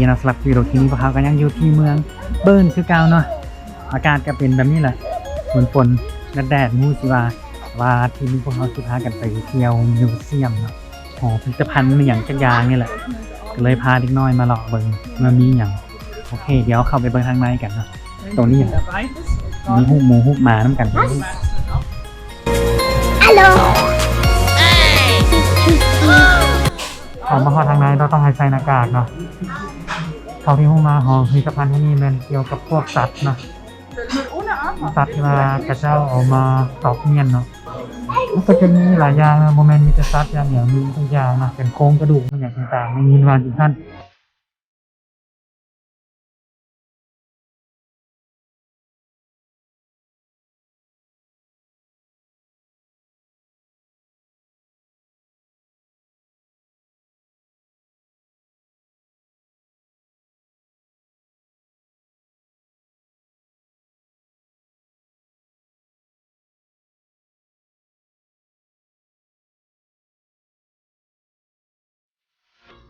สบายดีเนาะสำหรับวิดีโอคลิปนี้พวกเขาก็ยังอยู่ที่เมืองเบิร์นคือเก่าเนาะอากาศก็เป็นแบบนี้แหละฝนฝนแดดแดดมูสิว่าว่าที่นี้พวกเขาสิพากันไปเที่ยวมิวเซียมเนาะหอพิพิธภัณฑ์มีอย่างจักอย่างนี่แหละก็เลยพาเด็กน้อยมาหลอกเบิงมามีอย่างโอเค เดี๋ยวเข้าไปเบิงทางในกันเนาะตรงนี้อย่างมีหูหมูหูหมาน้ำกันออกมาหอทางในเราต้องให้ใส่หน้ากากเนาะ เขาที่ห้องมาหอพิพิธภัณฑ์ที่นี่มันเกี่ยวกับพวกสัตว์เนาะสัตว์ที่ว่ากระเจ้าเออกมาตอกเงียนเนาะมันก็จะมีหลายอย่างนะโมเมนต์มีแต่สัตว์อย่างอย่างมีทุกอย่างนะเป็นโครงกระดูกอย่างต่างๆไม่มีวานถึงท่าน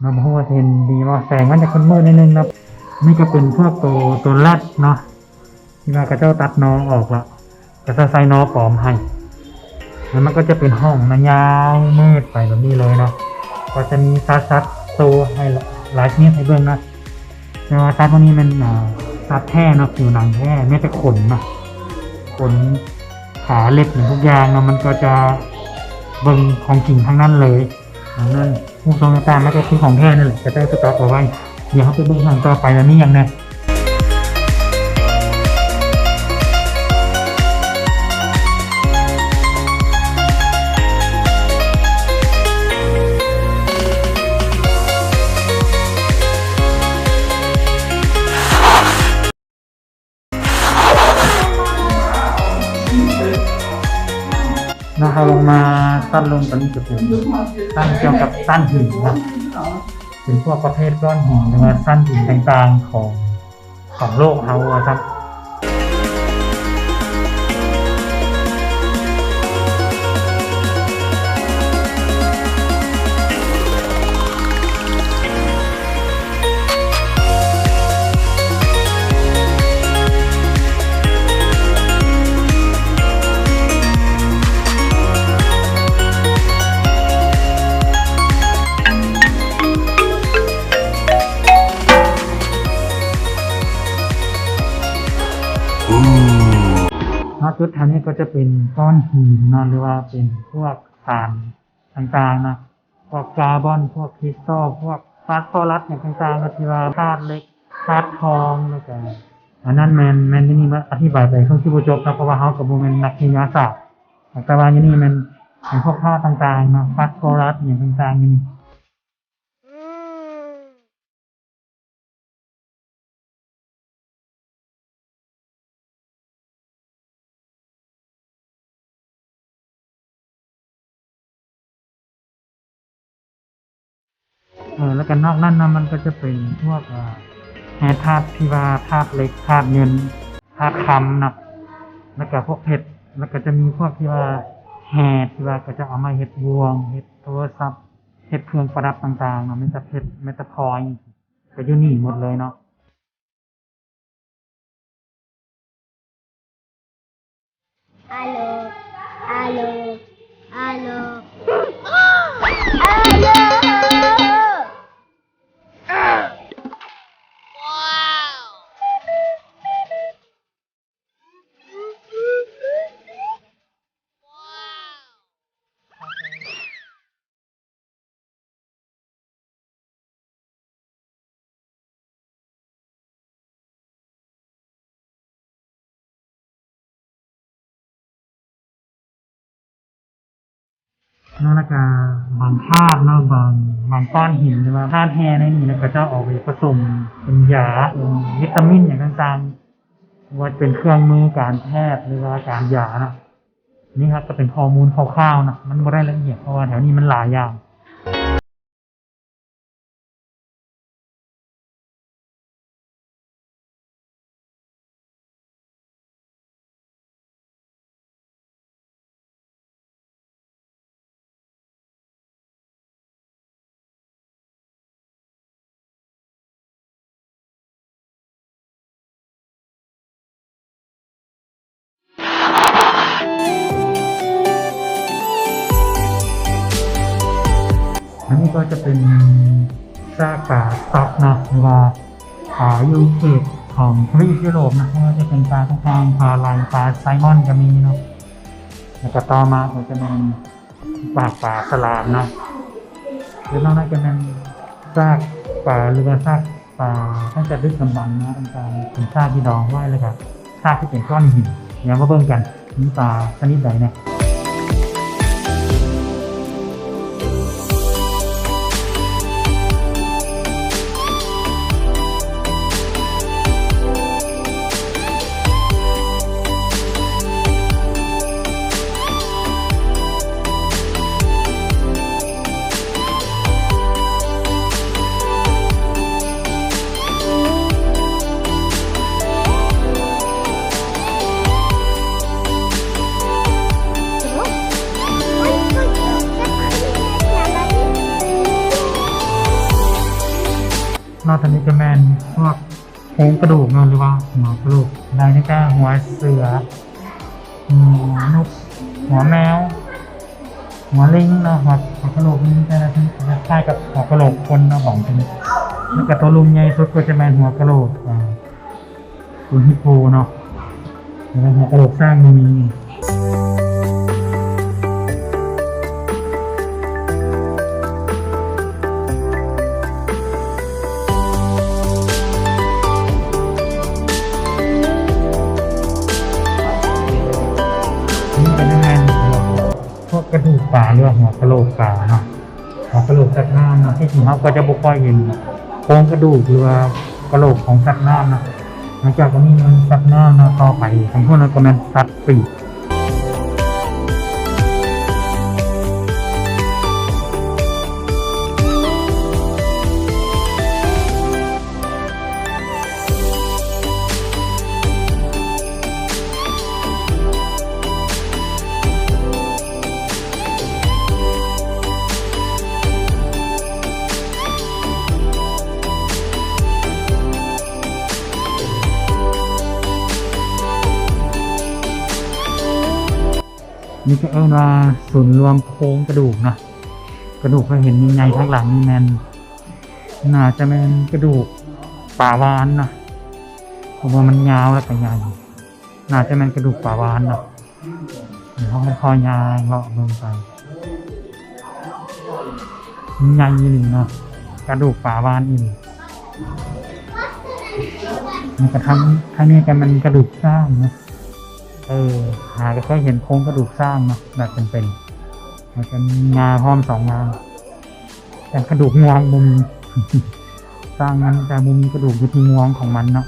มาพูดเห็นดีว่าแสงมันจะคนมืดนิดนึงนะนี่ก็เป็นพวกตัวตัวแรดเนาะที่ว่ากระเจ้าตัดนอออกละกระเจ้าใส่นอปลอมให้แล้วมันก็จะเป็นห้องนะยาวมืดไปแบบนี้เลยเนาะก็จะมีซัดซัดตัวให้หลายชนิดให้เบิ่งนะแต่ว่าซัดพวกนี้มันอ่าซัดแท้เนาะผิวหนังแท้ไม่แต่ขนนะขนขาเล็บหรือทุกอย่างเนาะมันก็จะเบิ่งของจริงทั้งนั้นเลย อันนั้นผู้ทรงตาไม่ได้ซื้อของแท้นั่นแหละจะได้สต็อกเอาไว้ เดี๋ยวเขาไปเบิ่งทางต่อไปแล้วนี่ยังไง นะครับลงมาสั้นลงตอนนี้จะเป็นสั้นเกี่ยวกับสั้นหินนะเป็นพวกประเภทก้อนหินหรือว่าสั้นหินต่างๆของของโลกเขาครับ นี้ก็จะเป็นก้อนหินนะหรือว่าเป็นพวกฐานต่างๆนะพวกกาบอนพวกคริสตัลพวกฟาสฟอรัสอย่างต่างๆก็ที่ว่าธาตุเล็กธาตุทองแล้วก็อันนั้นแมนแมนที่นี่มาอธิบายไปเขาคือผู้จบนะเพราะว่าเขากับโมเมนนักวิทยาศาสตร์แต่ว่าที่นี่มันเป็นพวกธาตุต่างๆนะฟาสฟอรัสอย่างต่างๆนี่ ออแล้วกันนอกนั้นนะมันก็จะเป็นพวกอ่าแฮธาตุที่ว่าธาตุเล็กธาตุเงินธาตุคำนะแล้วก็พวกเพชรแล้วก็จะมีพวกที่ว่าแฮที่ว่าก็จะเอามาเฮ็ดบวงเฮ็ดโทรศัพท์เฮ็ดเครื่องประดับต่างๆเนาะไม่แต่เพชรไม่แต่พลอยก็อยู่นี่หมดเลยเนาะ Aló, aló, aló. ¡Aló! นอกจากบางธาตุเนาะบางบางก้อนหินหรือว่าธาตุแฮในนี่นะก็จะออกไปผสมเป็นยาเป็นวิตามินอย่างต่างๆว่าเป็นเครื่องมือการแพทย์หรือว่าการยานะนี่ครับก็เป็นข้อมูลคร่าวๆนะมันไม่ได้ละเอียดเพราะว่าแถวนี้มันหลายอย่าง ก็จะเป็นซากปลาสต็อกนะหรือว่าปลายูเขตของทวีปยุโรปนะไม่ว่าจะเป็นปลาทองปลาลายปลาไซมอนก็มีเนาะแล้วก็ต่อมาก็จะเป็นปลาปลาสลามเนาะหรือนอกนั้นก็เป็นซากปลาหรือว่าซากปลาตั้งแต่ดึกดำบรรนะเป็นการเป็นซากที่ดองไว้เลยครับซากที่เป็นก้อนหินเดี๋ยวมาเบิ่งกันมีปลาชนิดใดเนี่ย นอกจากนี้ก็แมนพวกโครงกระดูกเนาะหรือว่าหัวกระดูกไดนี่ก็หัวเสือหัวนกหัวแมว หัวลิงเนาะหัวหัวกระโหลกนี่แต่ละคล้ายกับหัวกระโหลกคนเนาะของชนิดแล้วก็ตัวลุงใหญ่สุดก็จะแมนหัวกระโหลกอ่าตัวฮิปโปเนาะแล้วหัวกระโหลกสร้างมี กระดูกปลาหรือว่าหัวกระโหลกปลาเนาะหัวกระโหลกสัตว์น้ำเนาะที่จริงเขาก็จะบุกค่อยเห็นโครงกระดูกหรือว่ากระโหลกของสัตว์น้ำเนาะหลังจากก็มีมันสัตว์น้ำเนาะต่อไปของพวกนั้นก็เป็นสัตว์ปีก นี่ก็เอิ้นว่าศูนย์รวมโครงกระดูกเนาะกระดูกก็เห็นมีไงข้างหลังนี่แมนน่าจะแมนกระดูกป่าวานเนาะเพราะว่ามันยาวแล้วก็ใหญ่น่าจะแมนกระดูกป่าวานเนาะเดี๋ยวเขาค่อยๆยางเลาะลงไปมันใหญ่อีหลีเนาะกระดูกป่าวานอีหลีมันกระทั่งข้างนี้กันมันกระดูกสร้างเนาะ เออหาก็เคยเห็นโครงกระดูกสร้างเนาะแบบเป็นๆมันจะมีงาพร้อมสองงาแต่กระดูกงวงมุมสร้างมันแต่มุมกระดูกอยู่ที่งวงของมันเนาะ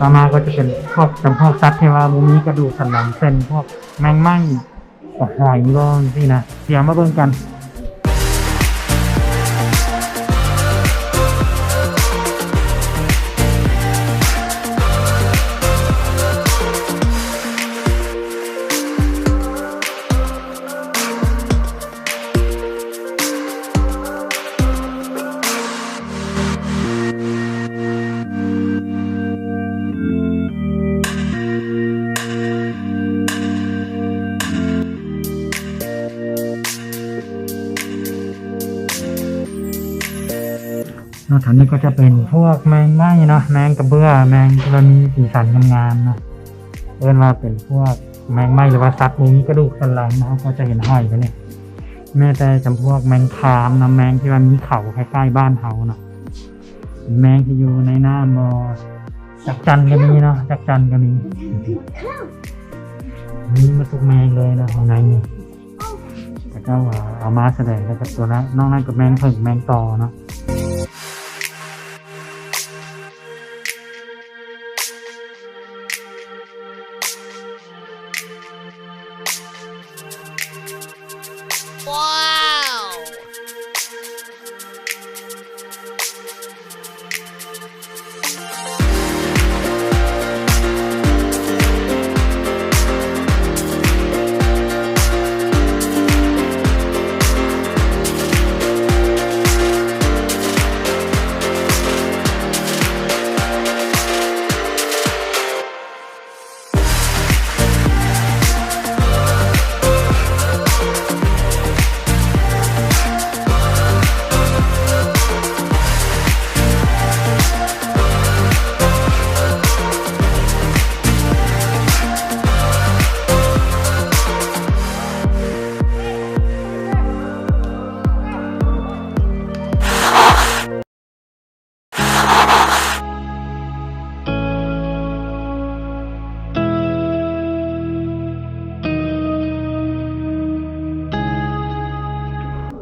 ต่อมาก็จะเป็นพวกจำพวกสัตว์ที่ว่ามูมีกระดูกสันหลังเส้นพวกแมงมั่งหอยบ้างสินะเดี๋ยวมาเบิ่งกัน อกจากนี้ก็จะเป็นพวกแมงไม้เนาะแมงกระเบื้อแมงที่เรามีสีสันงามๆนะเอิ้นว่าเป็นพวกแมงไม้หรือว่าสัตว์มีกระดูกสันหลังนะครับก็จะเห็นห้อยไปเนี่ยแม้แต่จำพวกแมงคามนะแมงที่ว่ามีเขาคล้ๆบ้านเฮาเนาะแมงที่อยู่ในน้ำมอจักจันก็มีเนาะจักจันก็มีมีมาทุกแมงเลยนะข้างในนี่แต่ก็ว่าเอามาแสดงแล้วกับตัวละนอกนั้นก็แมงผึ่งแมงต่อเนาะ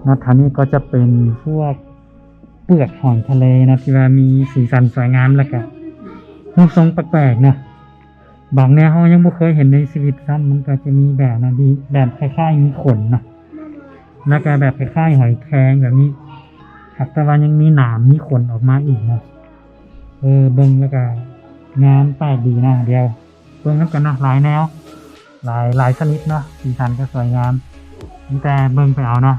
นะทานี้ก็จะเป็นพวกเปลือกหอยทะเลนะที่ว่ามีสีสันสวยงามแล้วก็รูปทรงแปลกๆนะบางแนวเรายังไม่เคยเห็นในชีวิตซ้ำมันก็จะมีแบบนะดีแบบคล้ายๆมีขนนะแล้วก็แบบคล้ายๆหอยแครงแบบนี้ครับแต่ว่ายังมีหนามมีขนออกมาอีกนะเออเบิ้งแล้วก็งานแปลกดีนะเดียวเบิ้งแล้วกันนะหลายแนว หลายหลายชนิดเนาะสีสันก็สวยงามแต่เบิ่งไปเอาเนาะ